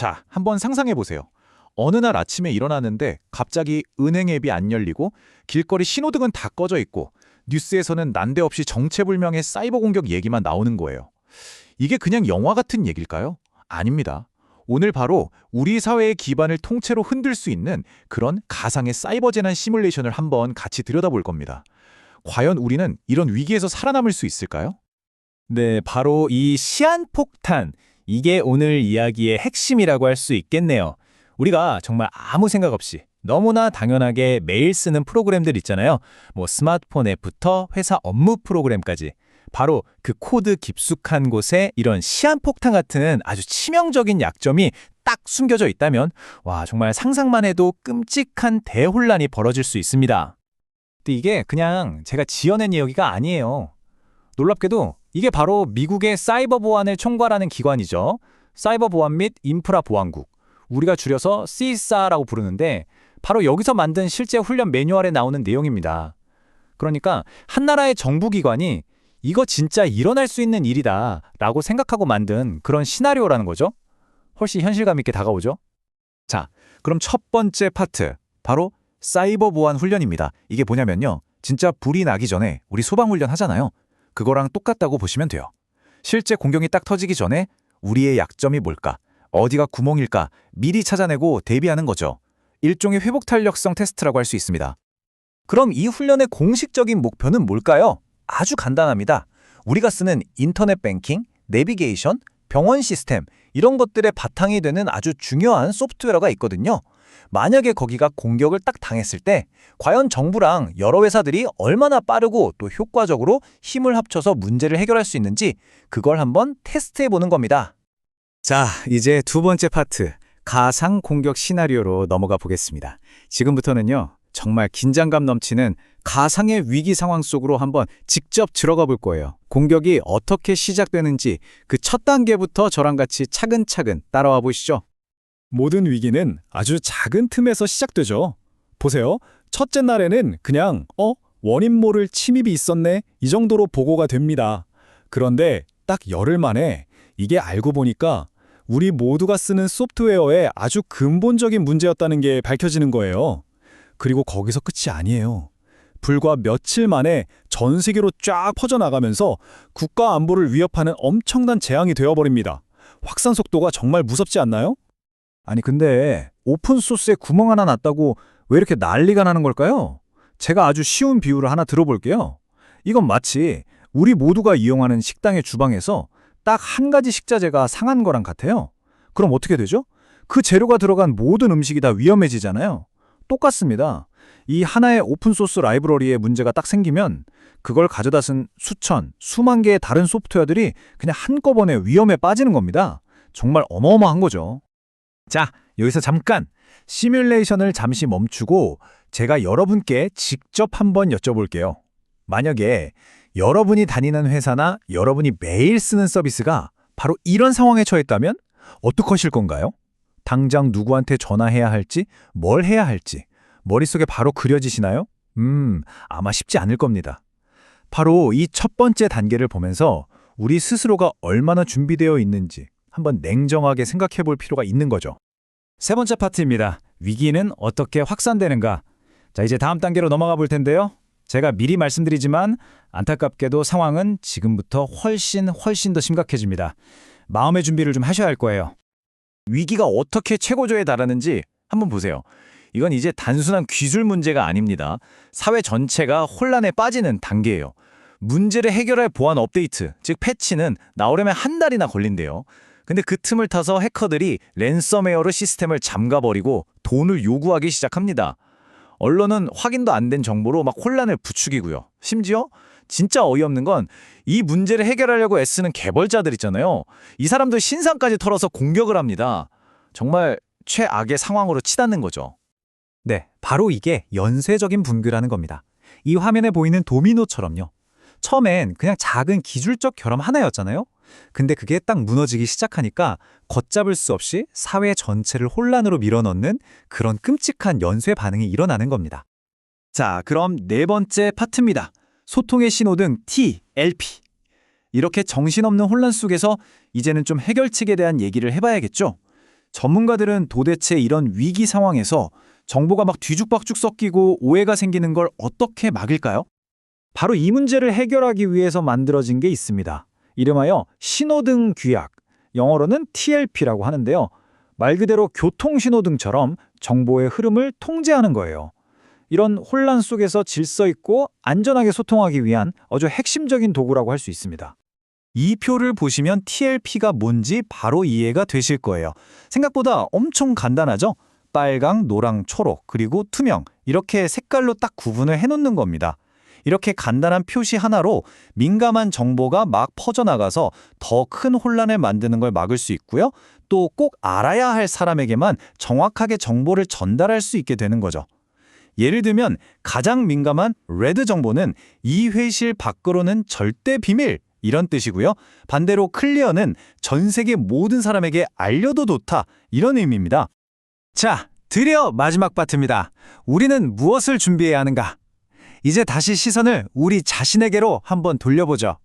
자, 한번 상상해 보세요. 어느 날 아침에 일어나는데 갑자기 은행 앱이 안 열리고 길거리 신호등은 다 꺼져 있고 뉴스에서는 난데없이 정체불명의 사이버 공격 얘기만 나오는 거예요. 이게 그냥 영화 같은 얘길까요? 아닙니다. 오늘 바로 우리 사회의 기반을 통째로 흔들 수 있는 그런 가상의 사이버 재난 시뮬레이션을 한번 같이 들여다볼 겁니다. 과연 우리는 이런 위기에서 살아남을 수 있을까요? 네, 바로 이 시한폭탄. 이게 오늘 이야기의 핵심이라고 할 수 있겠네요. 우리가 정말 아무 생각 없이 너무나 당연하게 매일 쓰는 프로그램들 있잖아요. 뭐 스마트폰 앱부터 회사 업무 프로그램까지. 바로 그 코드 깊숙한 곳에 이런 시한폭탄 같은 아주 치명적인 약점이 딱 숨겨져 있다면 와, 정말 상상만 해도 끔찍한 대혼란이 벌어질 수 있습니다. 근데 이게 그냥 제가 지어낸 이야기가 아니에요. 놀랍게도 이게 바로 미국의 사이버 보안을 총괄하는 기관이죠. 사이버 보안 및 인프라 보안국. 우리가 줄여서 CISA라고 부르는데 바로 여기서 만든 실제 훈련 매뉴얼에 나오는 내용입니다. 그러니까 한 나라의 정부 기관이 이거 진짜 일어날 수 있는 일이다 라고 생각하고 만든 그런 시나리오라는 거죠. 훨씬 현실감 있게 다가오죠. 자, 그럼 첫 번째 파트, 바로 사이버 보안 훈련입니다. 이게 뭐냐면요. 진짜 불이 나기 전에 우리 소방훈련 하잖아요. 그거랑 똑같다고 보시면 돼요. 실제 공격이 딱 터지기 전에 우리의 약점이 뭘까, 어디가 구멍일까 미리 찾아내고 대비하는 거죠. 일종의 회복 탄력성 테스트라고 할 수 있습니다. 그럼 이 훈련의 공식적인 목표는 뭘까요? 아주 간단합니다. 우리가 쓰는 인터넷 뱅킹, 내비게이션, 병원 시스템 이런 것들의 바탕이 되는 아주 중요한 소프트웨어가 있거든요. 만약에 거기가 공격을 딱 당했을 때 과연 정부랑 여러 회사들이 얼마나 빠르고 또 효과적으로 힘을 합쳐서 문제를 해결할 수 있는지 그걸 한번 테스트해 보는 겁니다. 자, 이제 두 번째 파트, 가상 공격 시나리오로 넘어가 보겠습니다. 지금부터는요, 정말 긴장감 넘치는 가상의 위기 상황 속으로 한번 직접 들어가 볼 거예요. 공격이 어떻게 시작되는지 그 첫 단계부터 저랑 같이 차근차근 따라와 보시죠. 모든 위기는 아주 작은 틈에서 시작되죠. 보세요. 첫째 날에는 그냥 어? 원인 모를 침입이 있었네 이 정도로 보고가 됩니다. 그런데 딱 열흘 만에 이게 알고 보니까 우리 모두가 쓰는 소프트웨어의 아주 근본적인 문제였다는 게 밝혀지는 거예요. 그리고 거기서 끝이 아니에요. 불과 며칠 만에 전 세계로 쫙 퍼져나가면서 국가 안보를 위협하는 엄청난 재앙이 되어버립니다. 확산 속도가 정말 무섭지 않나요? 아니 근데 오픈소스에 구멍 하나 났다고 왜 이렇게 난리가 나는 걸까요? 제가 아주 쉬운 비유를 하나 들어볼게요. 이건 마치 우리 모두가 이용하는 식당의 주방에서 딱 한 가지 식자재가 상한 거랑 같아요. 그럼 어떻게 되죠? 그 재료가 들어간 모든 음식이 다 위험해지잖아요. 똑같습니다. 이 하나의 오픈소스 라이브러리에 문제가 딱 생기면 그걸 가져다 쓴 수천, 수만 개의 다른 소프트웨어들이 그냥 한꺼번에 위험에 빠지는 겁니다. 정말 어마어마한 거죠. 자, 여기서 잠깐 시뮬레이션을 잠시 멈추고 제가 여러분께 직접 한번 여쭤볼게요. 만약에 여러분이 다니는 회사나 여러분이 매일 쓰는 서비스가 바로 이런 상황에 처했다면 어떡하실 건가요? 당장 누구한테 전화해야 할지, 뭘 해야 할지 머릿속에 바로 그려지시나요? 음, 아마 쉽지 않을 겁니다. 바로 이 첫 번째 단계를 보면서 우리 스스로가 얼마나 준비되어 있는지 한번 냉정하게 생각해 볼 필요가 있는 거죠. 세 번째 파트입니다. 위기는 어떻게 확산되는가? 자, 이제 다음 단계로 넘어가 볼 텐데요. 제가 미리 말씀드리지만 안타깝게도 상황은 지금부터 훨씬 훨씬 더 심각해집니다. 마음의 준비를 좀 하셔야 할 거예요. 위기가 어떻게 최고조에 달하는지 한번 보세요. 이건 이제 단순한 기술 문제가 아닙니다. 사회 전체가 혼란에 빠지는 단계예요. 문제를 해결할 보안 업데이트, 즉 패치는 나오려면 한 달이나 걸린대요. 근데 그 틈을 타서 해커들이 랜섬웨어로 시스템을 잠가버리고 돈을 요구하기 시작합니다. 언론은 확인도 안 된 정보로 막 혼란을 부추기고요. 심지어 진짜 어이없는 건 이 문제를 해결하려고 애쓰는 개발자들 있잖아요. 이 사람들 신상까지 털어서 공격을 합니다. 정말 최악의 상황으로 치닫는 거죠. 네, 바로 이게 연쇄적인 붕괴라는 겁니다. 이 화면에 보이는 도미노처럼요. 처음엔 그냥 작은 기술적 결함 하나였잖아요. 근데 그게 딱 무너지기 시작하니까 걷잡을 수 없이 사회 전체를 혼란으로 밀어넣는 그런 끔찍한 연쇄 반응이 일어나는 겁니다. 자, 그럼 네 번째 파트입니다. 소통의 신호등 T, LP. 이렇게 정신없는 혼란 속에서 이제는 좀 해결책에 대한 얘기를 해봐야겠죠? 전문가들은 도대체 이런 위기 상황에서 정보가 막 뒤죽박죽 섞이고 오해가 생기는 걸 어떻게 막을까요? 바로 이 문제를 해결하기 위해서 만들어진 게 있습니다. 이름하여 신호등 규약, 영어로는 TLP라고 하는데요. 말 그대로 교통신호등처럼 정보의 흐름을 통제하는 거예요. 이런 혼란 속에서 질서 있고 안전하게 소통하기 위한 아주 핵심적인 도구라고 할 수 있습니다. 이 표를 보시면 TLP가 뭔지 바로 이해가 되실 거예요. 생각보다 엄청 간단하죠? 빨강, 노랑, 초록, 그리고 투명 이렇게 색깔로 딱 구분을 해놓는 겁니다. 이렇게 간단한 표시 하나로 민감한 정보가 막 퍼져나가서 더 큰 혼란을 만드는 걸 막을 수 있고요. 또 꼭 알아야 할 사람에게만 정확하게 정보를 전달할 수 있게 되는 거죠. 예를 들면 가장 민감한 레드 정보는 이 회실 밖으로는 절대 비밀 이런 뜻이고요. 반대로 클리어는 전 세계 모든 사람에게 알려도 좋다 이런 의미입니다. 자, 드디어 마지막 파트입니다. 우리는 무엇을 준비해야 하는가? 이제 다시 시선을 우리 자신에게로 한번 돌려보죠.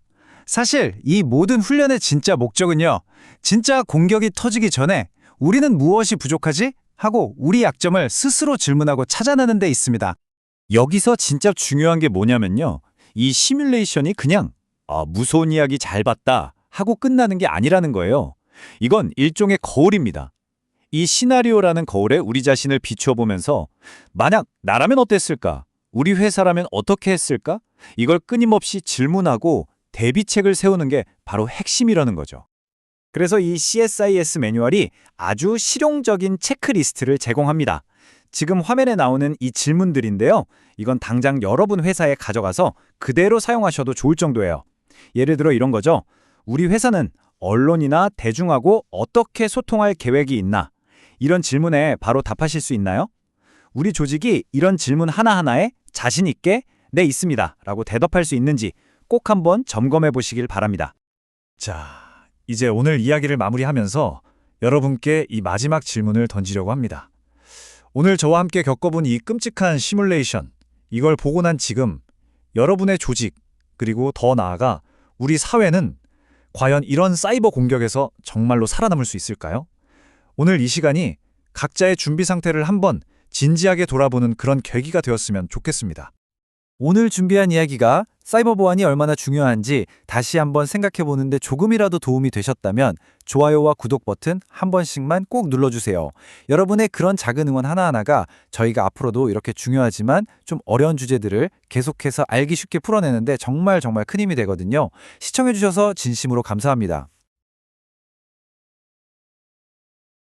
사실 이 모든 훈련의 진짜 목적은요. 진짜 공격이 터지기 전에 우리는 무엇이 부족하지? 하고 우리 약점을 스스로 질문하고 찾아내는 데 있습니다. 여기서 진짜 중요한 게 뭐냐면요. 이 시뮬레이션이 그냥 아, 무서운 이야기 잘 봤다 하고 끝나는 게 아니라는 거예요. 이건 일종의 거울입니다. 이 시나리오라는 거울에 우리 자신을 비추어보면서 만약 나라면 어땠을까? 우리 회사라면 어떻게 했을까? 이걸 끊임없이 질문하고 대비책을 세우는 게 바로 핵심이라는 거죠. 그래서 이 CSIS 매뉴얼이 아주 실용적인 체크리스트를 제공합니다. 지금 화면에 나오는 이 질문들인데요. 이건 당장 여러분 회사에 가져가서 그대로 사용하셔도 좋을 정도예요. 예를 들어 이런 거죠. 우리 회사는 언론이나 대중하고 어떻게 소통할 계획이 있나? 이런 질문에 바로 답하실 수 있나요? 우리 조직이 이런 질문 하나하나에 자신 있게 네 있습니다 라고 대답할 수 있는지 꼭 한번 점검해 보시길 바랍니다. 자, 이제 오늘 이야기를 마무리하면서 여러분께 이 마지막 질문을 던지려고 합니다. 오늘 저와 함께 겪어본 이 끔찍한 시뮬레이션, 이걸 보고 난 지금 여러분의 조직, 그리고 더 나아가 우리 사회는 과연 이런 사이버 공격에서 정말로 살아남을 수 있을까요? 오늘 이 시간이 각자의 준비 상태를 한번 진지하게 돌아보는 그런 계기가 되었으면 좋겠습니다. 오늘 준비한 이야기가 사이버 보안이 얼마나 중요한지 다시 한번 생각해 보는데 조금이라도 도움이 되셨다면 좋아요와 구독 버튼 한 번씩만 꼭 눌러주세요. 여러분의 그런 작은 응원 하나하나가 저희가 앞으로도 이렇게 중요하지만 좀 어려운 주제들을 계속해서 알기 쉽게 풀어내는데 정말 정말 큰 힘이 되거든요. 시청해주셔서 진심으로 감사합니다.